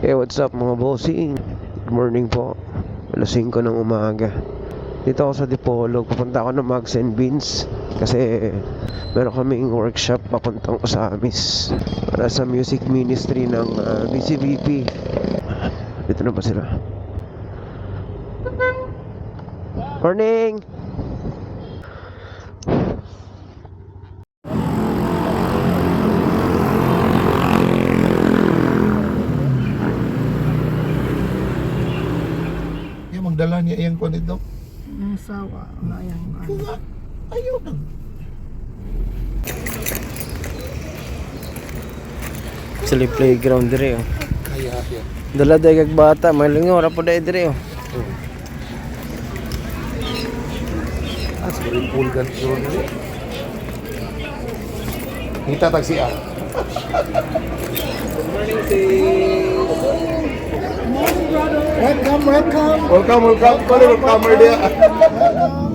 Hey, what's up mga bossing? Good morning po. Alas 5 ng umaga. Dito ako sa Dipolog. Pupunta ako ng Mags and Beans. Kasi meron kaming workshop papuntang Osamis. Para sa music ministry ng ah, BCBP. Dito na ba sila? Morning! Yung magdala niya iyang ko nito. Ang sawa na yan. Nga, ayaw na. Sila playground dire oh. Kaya yan. Dala dagag bata, may lingora po dahil dire oh. Ah, swimming pool gan siguro nila. Kita taxi ah. Welcome, welcome. Welcome, welcome. Pwede welcome dia. Bro,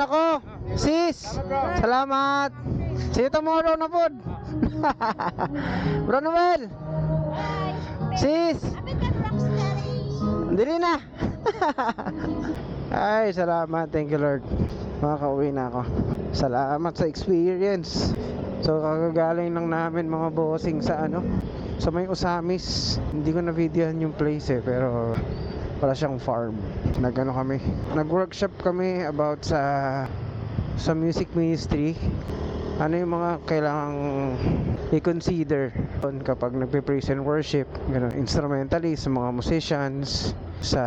una ko. Sis. Salamat. See you tomorrow na pod. Bro Noel. Sis. Dili na. Ay, salamat. Thank you, Lord. Makakauwi na ako. Salamat sa experience. So, kagagaling lang namin mga bossing sa ano, sa may Usamis. Hindi ko na videohan yung place eh, pero para siyang farm. Nagano kami, nag-workshop kami about sa sa music ministry. Ano yung mga kailangang i-consider kapag nagpe-praise and worship, ganun, instrumentalist, sa mga musicians, sa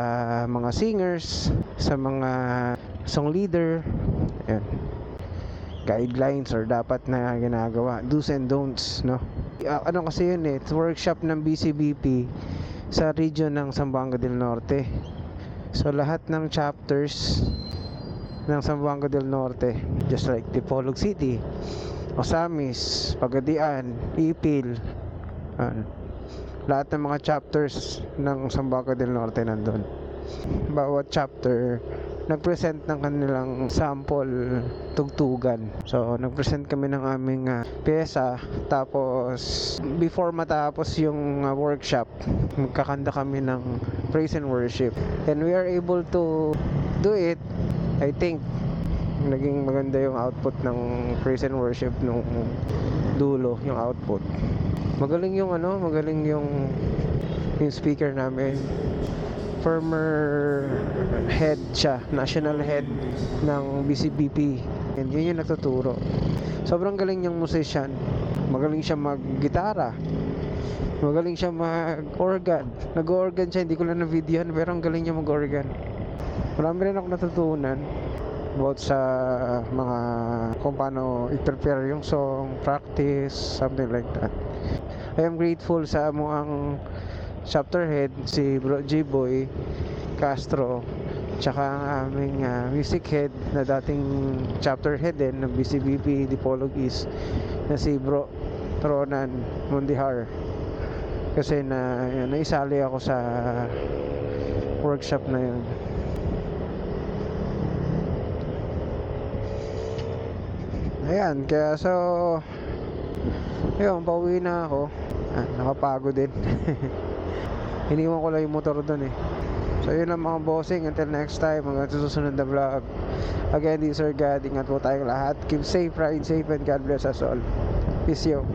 mga singers, sa mga song leader, yan. guidelines or dapat na ginagawa, do's and don'ts, no? Ah, Ano kasi yun eh, workshop ng BCBP sa region ng Zamboanga del Norte. So lahat ng chapters ng Zamboanga del Norte, just like Dipolog City, Osamis, Pagadian, Ipil, ano, lahat ng mga chapters ng Zamboanga del Norte nandun. Bawat chapter nag-present ng kanilang sample tugtugan. So, nag-present kami ng aming ah, pyesa. Tapos, before matapos yung ah, workshop, magkakanta kami ng praise and worship. And we are able to do it, I think, naging maganda yung output ng praise and worship nung dulo, yung output. Magaling yung ano, magaling yung yung speaker namin former head siya, national head ng BCBP. And yun yung nagtuturo. Sobrang galing niyang musician. Magaling siya mag-gitara. Magaling siya mag-organ. Nag-organ siya, hindi ko lang na-videohan, pero ang galing niya mag-organ. Marami rin ako natutunan about sa mga kung paano i-prepare yung song, practice, something like that. I am grateful sa mo ang chapter head si Bro J-Boy Castro tsaka ang aming ah, music head na dating chapter head din ng BCBP Dipolog East na si Bro Ronan Mundihar kasi na yun, naisali ako sa workshop na yun. Ayan kaya so yun pauwi na ako. Ah, nakapagod din Iniwan ko lang yung motor doon eh. So yun lang mga bossing. Until next time, hanggang sa susunod na vlog. Again, this is Sir God. Ingat po tayong lahat. Keep safe, ride safe, and God bless us all. Peace yo.